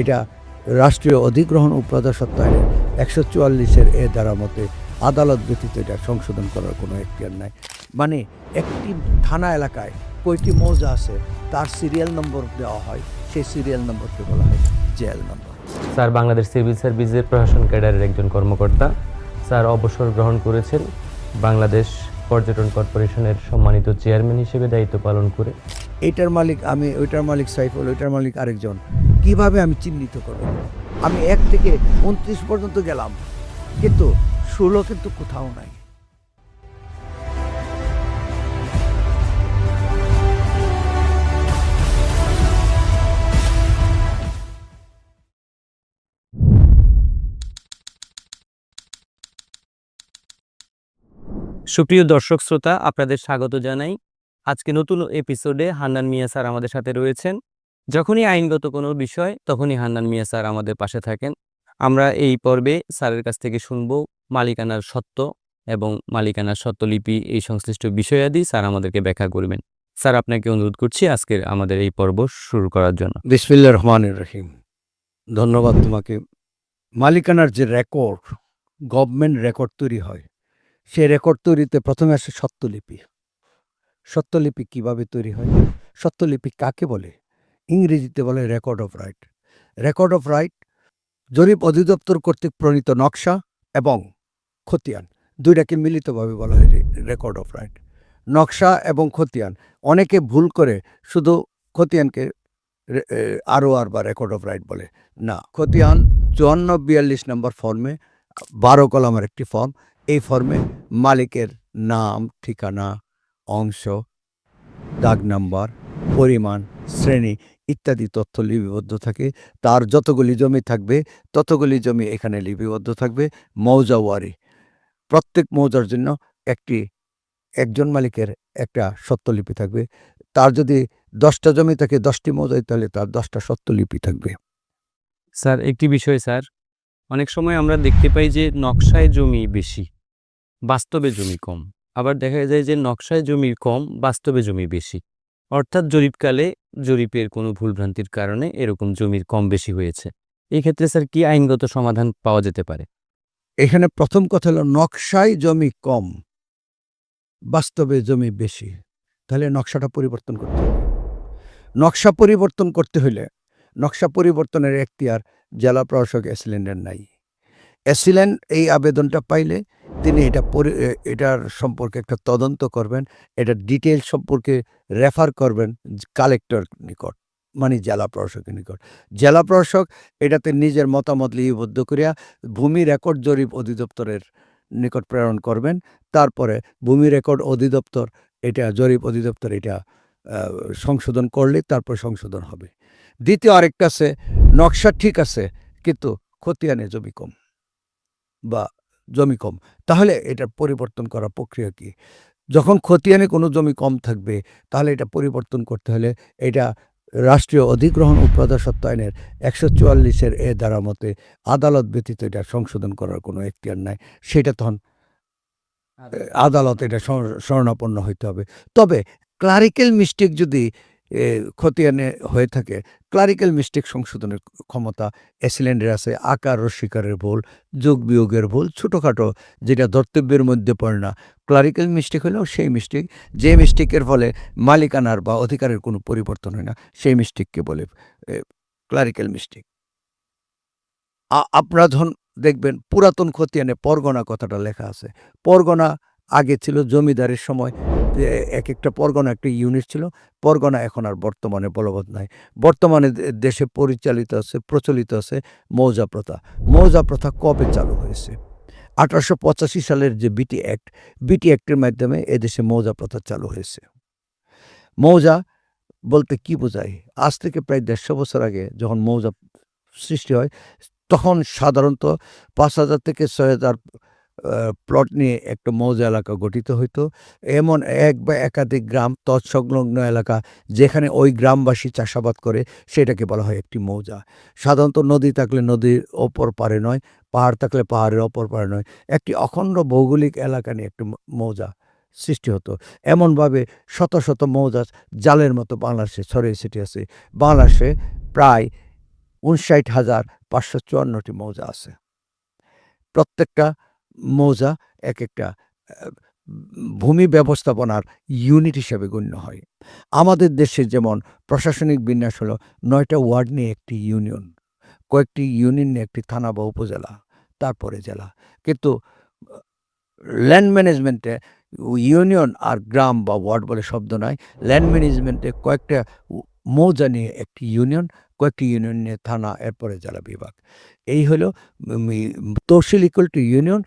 এটা রাষ্ট্রীয় অধিগ্রহণ ও প্রজাসত্ব আইনের একশো চুয়াল্লিশের এ দ্বারা মতে আদালত ব্যতীত এটা সংশোধন করার কোনো এখতিয়ার নাই। মানে একটি থানা এলাকায় কয়টি মৌজা আছে তার সিরিয়াল নম্বর দেওয়া হয় সেই সিরিয়াল নম্বরকে বলা হয় জেল নম্বর। স্যার বাংলাদেশ সিভিল সার্ভিসের প্রশাসন ক্যাডারের একজন কর্মকর্তা। স্যার অবসর গ্রহণ করেছেন। বাংলাদেশ পর্যটন কর্পোরেশনের সম্মানিত চেয়ারম্যান হিসেবে দায়িত্ব পালন করে। এটার মালিক আমি ওইটার মালিক সাইফুল ওইটার মালিক আরেকজন। কীভাবে আমি চিহ্নিত করব? আমি এক থেকে উনত্রিশ পর্যন্ত গেলাম, কিন্তু ষোলো কিন্তু কোথাও নাই। সুপ্রিয় দর্শক শ্রোতা, আপনাদের স্বাগত জানাই। আজকে নতুন এপিসোডে হান্নান মিয়া স্যার আমাদের সাথে রয়েছেন। যখনই আইনগত কোনো বিষয়, তখনই হান্নান মিয়া স্যার আমাদের পাশে থাকেন। আমরা এই পর্বে স্যারের কাছ থেকে শুনব মালিকানার সত্ত্ব এবং মালিকানার সত্ত্বলিপি এই সংশ্লিষ্ট বিষয়াদি স্যার আমাদেরকে ব্যাখ্যা করবেন। স্যার, আপনাকে অনুরোধ করছি আজকের আমাদের এই পর্ব শুরু করার জন্য। বিসমিল্লা রহমান রহিম। ধন্যবাদ তোমাকে। মালিকানার যে রেকর্ড, গভর্নমেন্ট রেকর্ড তৈরি হয়, সেই রেকর্ড তৈরিতে প্রথমে আসে সত্যলিপি। সত্যলিপি কীভাবে তৈরি হয়? সত্যলিপি কাকে বলে? ইংরেজিতে বলে record of right. Record of right, জরিপ অধিদপ্তর কর্তৃক প্রণীত নকশা এবং খতিয়ান, দুইটাকে মিলিতভাবে বলা হয় রেকর্ড অফ রাইট। নকশা এবং খতিয়ান, অনেকে ভুল করে শুধু খতিয়ানকে আরও আর বা রেকর্ড অফ রাইট বলে। না, খতিয়ান চুয়ান্ন বিয়াল্লিশ নম্বর ফর্মে, বারো কলামের একটি ফর্ম, এই ফর্মে মালিকের নাম, ঠিকানা, অংশ, দাগ নাম্বার, পরিমাণ শ্রেণি ইত্যাদি তথ্য লিপিবদ্ধ থাকে। তার যতগুলি জমি থাকবে, ততগুলি জমি এখানে লিপিবদ্ধ থাকবে। মৌজা ওয়ারি। প্রত্যেক মৌজার জন্য একটি, একজন মালিকের একটা সত্যলিপি থাকবে। তার যদি দশটা জমি থাকে, দশটি মৌজায় তাহলে তার দশটা সত্যলিপি থাকবে। স্যার, একটি বিষয় স্যার। অনেক সময় আমরা দেখতে পাই যে নকশায় জমি বেশি, বাস্তবে জমি কম। আবার দেখা যায় যে নকশায় জমি কম, বাস্তবে জমি বেশি। অর্থাৎ জরিপকালে জরিপের কোনো ভুলভ্রান্তির কারণে এরকম জমির কম বেশি হয়েছে। এই ক্ষেত্রে স্যার কি আইনগত সমাধান পাওয়া যেতে পারে? এখানে প্রথম কথা হলো নকশায় জমি কম। বাস্তবে জমি বেশি। তাহলে নকশাটা পরিবর্তন করতে হবে। নকশা পরিবর্তন করতে হলে নকশা পরিবর্তনের এখতিয়ার জেলা প্রশাসক এসিলেন্ডের নাই। এসিলেন্ড এই আবেদনটা পাইলে তিনি এটা এটার সম্পর্কে একটা তদন্ত করবেন, এটা ডিটেল সম্পর্কে রেফার করবেন কালেক্টর নিকট মানে জেলা প্রশাসকের নিকট। জেলা প্রশাসক এটাতে নিজের মতামত লিপিবদ্ধ করিয়া ভূমি রেকর্ড জরিপ অধিদপ্তরের নিকট প্রেরণ করবেন, তারপরে ভূমি রেকর্ড অধিদপ্তর এটা, জরিপ অধিদপ্তর এটা সংশোধন করলে তারপর সংশোধন হবে। দ্বিতীয় আরেকটা আছে, নকশা ঠিক আছে, কিন্তু খতিয়ানে জমি কম বা জমি কম। তাহলে এটা পরিবর্তন করার প্রক্রিয়া কি? যখন খতিয়ানে কোনো জমি কম থাকবে তাহলে এটা পরিবর্তন করতে হলে এটা রাষ্ট্রীয় অধিগ্রহণ ও প্রজাসত্ব আইনের একশো চুয়াল্লিশের এ দ্বারা মতে আদালত ব্যতীত এটা সংশোধন করার কোনো এখতিয়ার নাই। সেটা তখন আদালত। এটা শরণাপন্ন হইতে হবে। তবে ক্লারিক্যাল মিস্টেক যদি খতিয়ানে হয়ে থাকে। ক্লারিক্যাল মিস্টেক সংশোধনের ক্ষমতা এসিলেন্ডের আছে আকার ও শিকারের ভুল, যোগ বিয়োগের ভুল, ছোটোখাটো যেটা ধর্তব্যের মধ্যে পড়ে না। ক্লারিক্যাল মিস্টেক হলেও সেই মিস্টেক, যে মিস্টেকের ফলে মালিকানার বা অধিকারের কোনো পরিবর্তন হয় না, সেই মিস্টেককে বলে ক্লারিক্যাল মিস্টেক। আপনারা ধন দেখবেন পুরাতন খতিয়ানে পরগনা কথাটা লেখা আছে। পরগনা আগে ছিল জমিদারের সময়। এক একটা পরগনা, একটা ইউনিট ছিল। পরগনা এখন আর বর্তমানে বলবৎ নাই। বর্তমানে দেশে পরিচালিত আছে, প্রচলিত আছে মৌজা প্রথা। মৌজা প্রথা কবে চালু হয়েছে? আঠারোশো পঁচাশি সালের যে বিটি অ্যাক্ট, বিটি অ্যাক্টের মাধ্যমে এদেশে মৌজা প্রথা চালু হয়েছে। মৌজা বলতে কি বোঝায়? আজ থেকে প্রায় দেড়শো বছর আগে যখন মৌজা সৃষ্টি হয়, তখন সাধারণত পাঁচ হাজার থেকে ছয় হাজার প্লট নিয়ে একটা মৌজা এলাকা গঠিত হইতো। এমন এক বা একাধিক গ্রাম তৎসংলগ্ন এলাকা যেখানে ওই গ্রামবাসী চাষাবাদ করে, সেটাকে বলা হয় একটি মৌজা। সাধারণত নদী থাকলে নদীর ওপর পারে নয়, পাহাড় থাকলে পাহাড়ের ওপর পারে নয়। একটি অখণ্ড ভৌগোলিক এলাকা নিয়ে একটি মৌজা সৃষ্টি হতো। এমনভাবে শত শত মৌজা জালের মতো বাংলাদেশে ছড়িয়ে ছিটিয়ে আছে। বাংলাদেশে প্রায় উনষাট হাজার পাঁচশো চুয়ান্নটি মৌজা আছে। প্রত্যেকটা মৌজা এক একটা ভূমি ব্যবস্থাপনার ইউনিট হিসেবে গণ্য হয়। আমাদের দেশে যেমন প্রশাসনিক বিন্যাস হলো নয়টা ওয়ার্ড নিয়ে একটি ইউনিয়ন কয়েকটি ইউনিয়ন নিয়ে একটি থানা বা উপজেলা, তারপরে জেলা। কিন্তু ল্যান্ড ম্যানেজমেন্টে ইউনিয়ন আর গ্রাম বা ওয়ার্ড বলে শব্দ নয় ল্যান্ড ম্যানেজমেন্টে কয়েকটা মৌজা নিয়ে একটি ইউনিয়ন, কয়েকটি ইউনিয়ন নিয়ে থানা, এরপরে জেলা বিভাগ। এই হলো tehsil equal to union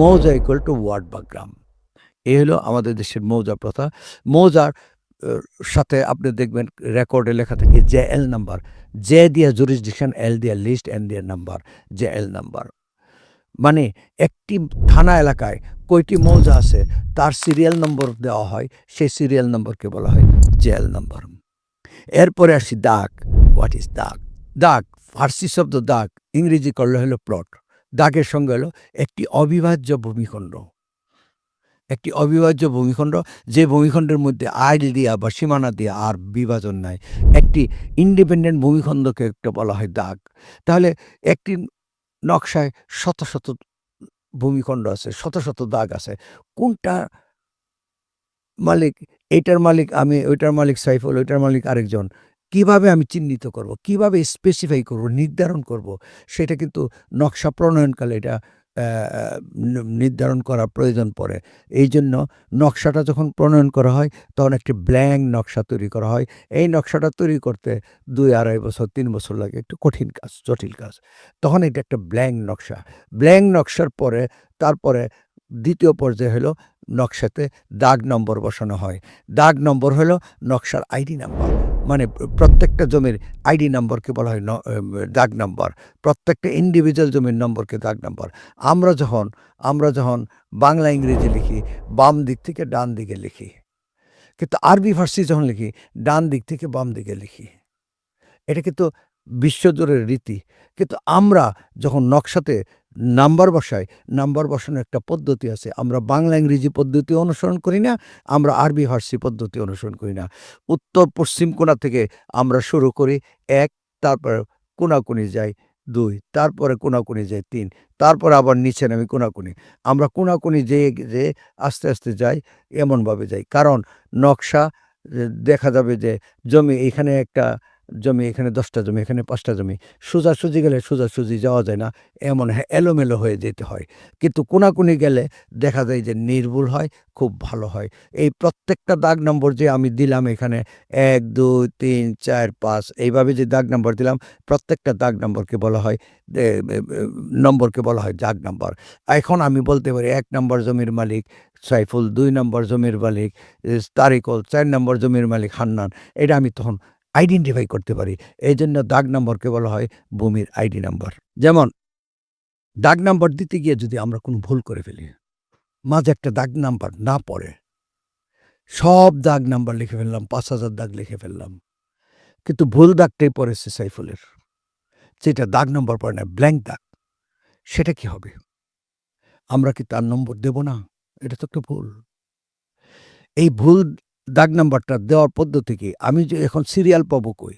mouza equal to ward বা গ্রাম। এই হলো আমাদের দেশের মৌজা প্রথা। মৌজার সাথে আপনি দেখবেন রেকর্ডে লেখা থাকে জে এল নাম্বার। জে দিয়া জুরিসডিকশন এল দিয়া লিস্ট এন দিয়া নাম্বার জে এল নাম্বার। মানে একটি থানা এলাকায় কয়টি মৌজা আছে, তার সিরিয়াল নম্বর দেওয়া হয়, সেই সিরিয়াল নম্বরকে বলা হয় জেল নম্বর। এরপরে আসি দাগ। হোয়াট ইজ দাগ? দাগ, ফার্সি শব্দ দাগ, ইংরেজি করলে হলো প্লট দাগের সঙ্গে হলো একটি অবিভাজ্য ভূমিখণ্ড। একটি অবিভাজ্য ভূমিখণ্ড, যে ভূমিখণ্ডের মধ্যে আইল দিয়া বা সীমানা দিয়া আর বিভাজন নাই। একটি ইন্ডিপেন্ডেন্ট ভূমিখণ্ডকে একটা বলা হয় দাগ। তাহলে একটি নকশায় শত শত ভূমিখণ্ড আছে, শত শত দাগ আছে। কোনটা মালিক, এইটার মালিক আমি, ওইটার মালিক সাইফুল, ওইটার মালিক আরেকজন। কীভাবে আমি চিহ্নিত করব? কীভাবে স্পেসিফাই করব? নির্ধারণ করব? সেটা কিন্তু নকশা প্রণয়নকালে এটা নির্ধারণ করা প্রয়োজন পড়ে। এই জন্য নকশাটা যখন প্রণয়ন করা হয়, তখন একটি ব্ল্যাঙ্ক নকশা তৈরি করা হয়। এই নকশাটা তৈরি করতে দুই আড়াই বছর, তিন বছর লাগে। একটু কঠিন কাজ, জটিল কাজ। তখন এটা একটা ব্ল্যাঙ্ক নকশা। ব্ল্যাঙ্ক নকশার পরে, তারপরে দ্বিতীয় পর্যায়ে হলো নকশাতে দাগ নম্বর বসানো হয়। দাগ নম্বর হলো নকশার আইডি নাম্বার। মানে প্রত্যেকটা জমির আইডি নম্বরকে বলা হয় দাগ নম্বর। প্রত্যেকটা ইন্ডিভিজুয়াল জমির নম্বরকে দাগ নম্বর। আমরা যখন আমরা যখন বাংলা ইংরেজি লিখি, বাম দিক থেকে ডান দিকে লিখি। কিন্তু আরবি ফার্সি যখন লিখি, ডান দিক থেকে বাম দিকে লিখি। এটা কিন্তু বিশ্বজোরের রীতি। কিন্তু আমরা যখন নকশাতে নাম্বার বসাই, নাম্বার বসানোর একটা পদ্ধতি আছে। আমরা বাংলা ইংরেজি পদ্ধতি অনুসরণ করি না, আমরা আরবি ফার্সি পদ্ধতি অনুসরণ করি না। উত্তর পশ্চিম কোণা থেকে আমরা শুরু করি, এক, তারপর কোনাকুনি যাই, দুই, তারপরে কোনাকুনি যাই, তিন, তারপর আবার নিচে নামি কোনাকুনি আমরা কোনাকুনি যেয়ে যে আস্তে আস্তে যাই, এমনভাবে যাই। কারণ নকশা দেখা যাবে যে জমি এখানে একটা জমি, এখানে দশটা জমি, এখানে পাঁচটা জমি। সোজাসুজি গেলে সোজাসুজি যাওয়া যায় না, এমন হ্যাঁ এলোমেলো হয়ে যেতে হয়। কিন্তু কোনাকুনি গেলে দেখা যায় যে নির্ভুল হয়, খুব ভালো হয়। এই প্রত্যেকটা দাগ নম্বর যে আমি দিলাম এখানে, এক, দুই, তিন, চার, পাঁচ, এইভাবে যে দাগ নম্বর দিলাম, প্রত্যেকটা দাগ নম্বরকে বলা হয় নম্বরকে বলা হয় দাগ নম্বর। এখন আমি বলতে পারি, এক নম্বর জমির মালিক সাইফুল, দুই নম্বর জমির মালিক তারিকুল, চার নম্বর জমির মালিক হান্নান। এটা আমি তখন আইডেন্টিফাই করতে পারি। এই জন্য দাগ নম্বরকে বলা হয় ভূমির আইডি নাম্বার যেমন, দাগ নাম্বার দিতে গিয়ে যদি আমরা কোনো ভুল করে ফেলি, মাঝে একটা দাগ নাম্বার না পড়ে, সব দাগ নাম্বার লিখে ফেললাম, পাঁচ হাজার দাগ লিখে ফেললাম। কিন্তু ভুল দাগটাই পড়েছে সাইফুলের। যেটা দাগ নম্বর পড়ে না ব্ল্যাঙ্ক দাগ, সেটা কি হবে? আমরা কি তার নম্বর দেব না? এটা তো একটা ভুল। এই ভুল দাগ নাম্বারটা দেওয়ার পদ্ধতি কি আমি যে এখন সিরিয়াল পাবো কই?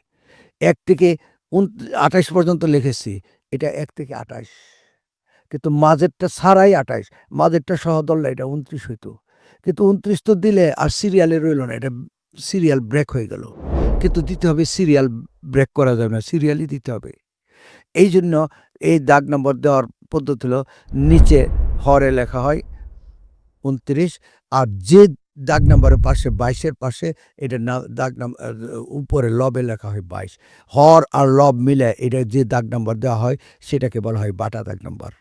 এক থেকে আঠাইশ পর্যন্ত লিখেছি, এটা এক থেকে আঠাইশ। কিন্তু মাঝেরটা ছাড়াই আঠাইশ, মাঝেরটা সহ ধরলে এটা উনত্রিশ হইতো। কিন্তু উনত্রিশ তো দিলে আর সিরিয়ালে রইল না, এটা সিরিয়াল ব্রেক হয়ে গেল। কিন্তু দিতে হবে সিরিয়াল ব্রেক করা যাবে না সিরিয়ালই দিতে হবে। এই জন্য এই দাগ নম্বর দেওয়ার পদ্ধতি হলো, নিচে হরে লেখা হয় উনত্রিশ, আর যে দাগ নাম্বারের পাশে বাইশের পাশে এটা না, দাগ নাম উপরে লবে লেখা হয় বাইশ। হর আর লব মিলে এটা যে দাগ নাম্বার দেওয়া হয় সেটাকে বলা হয় বাটা দাগ নাম্বার।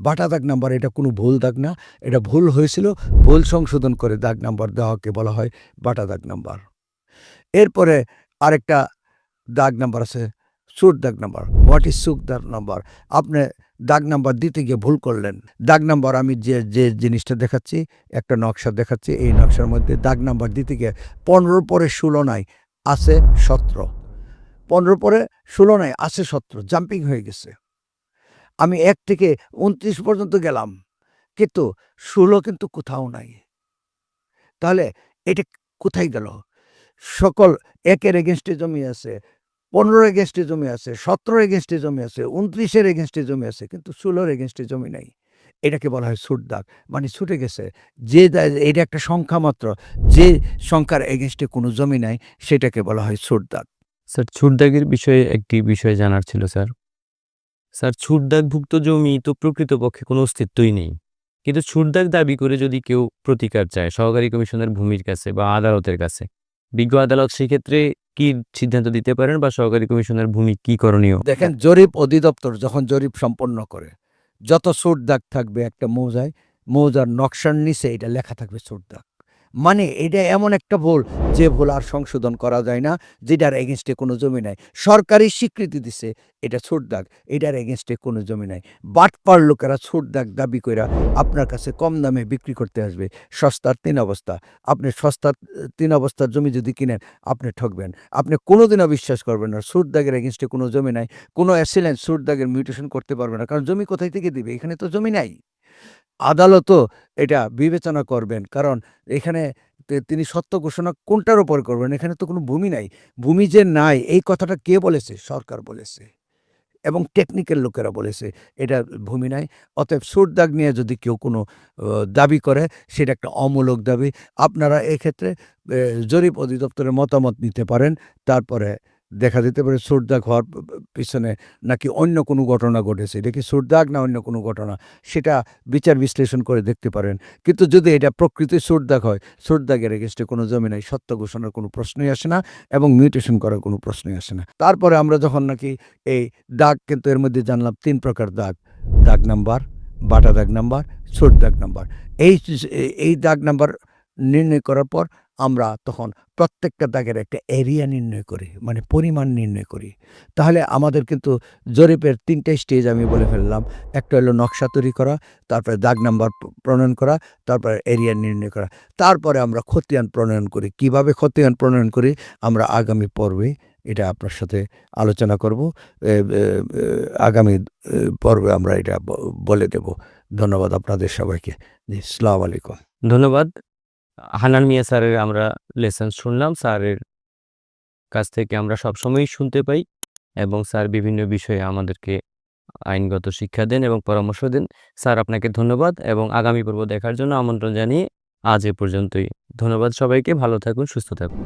বাটা দাগ নাম্বার এটা কোনো ভুল দাগ না, এটা ভুল হয়েছিল, ভুল সংশোধন করে দাগ নাম্বার দেওয়াকে বলা হয় বাটা দাগ নাম্বার। এরপরে আরেকটা দাগ নাম্বার আছে সুট দাগ নাম্বার। হোয়াট ইজ সুখ দাগ নাম্বার? আপনি দাগ নাম্বার দিতে গিয়ে ভুল করলেন। দাগ নাম্বার আমি যে যে জিনিসটা দেখাচ্ছি, একটা নকশা দেখাচ্ছি, এই নকশার মধ্যে দাগ নাম্বার দিতে গিয়ে পনেরো পরে ষোলো নাই, আছে সতেরো। পনেরো পরে ষোলো নাই, আছে সতেরো জাম্পিং হয়ে গেছে। আমি এক থেকে উনত্রিশ পর্যন্ত গেলাম, কিন্তু ষোলো কিন্তু কোথাও নাই। তাহলে এটা কোথায় গেল? সকল একের এগেনস্টে জমি আছে পনেরো এগেনস্টে জমি আছে সতেরো এগেনস্টে জমি আছে উনত্রিশের এগেনস্টে জমি আছে, কিন্তু ষোলোর এগেনস্টে জমি নাই। এটাকে বলা হয় সুট দাগ। মানে ছুটে গেছে। যে এটা একটা সংখ্যা মাত্র। যে সংখ্যার এগেনস্টে কোনো জমি নাই, সেটাকে বলা হয় সুট দাগ। স্যার ছুটদাগের বিষয়ে একটি বিষয় জানার ছিল, স্যার। স্যার ছুটদাগভুক্ত জমি তো প্রকৃতপক্ষে কোনো অস্তিত্বই নেই। কিন্তু ছুটদাগ দাবি করে যদি কেউ প্রতিকার চায়, সহকারী কমিশনের ভূমির কাছে বা আদালতের কাছে, বিজ্ঞ আদালত সেক্ষেত্রে কি সিদ্ধান্ত দিতে পারেন বা সহকারী কমিশনের ভূমি কি করণীয়? দেখেন, জরিপ অধিদপ্তর যখন জরিপ সম্পন্ন করে, যত সুট দাগ থাকবে একটা মৌজায়, মৌজার নকশার নিচে এটা লেখা থাকবে সুট দাগ মানে এটা এমন একটা ভুল যে ভুল আর সংশোধন করা যায় না, যেটার এগেনস্টে কোনো জমি নাই। সরকারি স্বীকৃতি দিছে, এটা ছোট দাগ, এটার এগেনস্টে কোনো জমি নাই। বাটপার লোকেরা ছোট দাগ দাবি কইরা আপনার কাছে কম দামে বিক্রি করতে আসবে। সস্তার তিন অবস্থা, আপনি সস্তার তিন অবস্থার জমি যদি কিনেন, আপনি ঠকবেন। আপনি কোনোদিনও বিশ্বাস করবেন না সুট দাগের এগেনস্টে কোনো জমি নাই, কোনো অ্যাসিলেন্ট সুট দাগের মিউটেশন করতে পারবে না, কারণ জমি কোথায় থেকে দিবে? এখানে তো জমি নাই। আদালতও এটা বিবেচনা করবেন। কারণ এখানে তিনি সত্য ঘোষণা কোনটার উপর করবেন? এখানে তো কোনো ভূমি নাই। ভূমি যে নাই, এই কথাটা কে বলেছে? সরকার বলেছে। এবং টেকনিক্যাল লোকেরা বলেছে, এটা ভূমি নাই। অতএব সুট দাগ নিয়ে যদি কেউ কোনো দাবি করে, সেটা একটা অমূলক দাবি। আপনারা এক্ষেত্রে জরিপ অধিদপ্তরের মতামত নিতে পারেন। তারপরে দেখা যেতে পারে সুট দাগ হওয়ার পিছনে নাকি অন্য কোনো ঘটনা ঘটেছে। এটা কি সুট দাগ না অন্য কোনো ঘটনা? সেটা বিচার বিশ্লেষণ করে দেখতে পারেন। কিন্তু যদি এটা প্রকৃতি সুট দাগ হয় সুট দাগের এগেস্টে কোনো জমি নাই, সত্য ঘোষণার কোনো প্রশ্নই আসে না এবং মিউটেশন করার কোনো প্রশ্নই আসে না। তারপরে আমরা যখন নাকি এই দাগ কিন্তু এর মধ্যে জানলাম তিন প্রকার দাগ। দাগ নাম্বার, বাটা দাগ নাম্বার দাগ নাম্বার। এই এই দাগ নাম্বার নির্ণয় করার পর আমরা তখন প্রত্যেকটা দাগের একটা এরিয়া নির্ণয় করি মানে পরিমাণ নির্ণয় করি। তাহলে আমাদের কিন্তু জরিপের তিনটে স্টেজ আমি বলে ফেললাম। একটা হলো নকশা তৈরি করা, তারপরে দাগ নাম্বার প্রণয়ন করা, তারপরে এরিয়া নির্ণয় করা। তারপরে আমরা খতিয়ান প্রণয়ন করি। কীভাবে খতিয়ান প্রণয়ন করি? আমরা আগামী পর্বে, এটা আপনার সাথে আলোচনা করব। আগামী পর্বে আমরা এটা বলে দেব। ধন্যবাদ আপনাদের সবাইকে। জি সালাম আলাইকুম। ধন্যবাদ। হানান মিয়া স্যারের আমরা লেসন শুনলাম। স্যারের কাছ থেকে আমরা সবসময়ই শুনতে পাই এবং স্যার বিভিন্ন বিষয়ে আমাদেরকে আইনগত শিক্ষা দেন এবং পরামর্শ দেন। স্যার, আপনাকে ধন্যবাদ এবং আগামী পর্ব দেখার জন্য আমন্ত্রণ জানিয়ে আজ এ পর্যন্তই। ধন্যবাদ সবাইকে, ভালো থাকুন, সুস্থ থাকুন।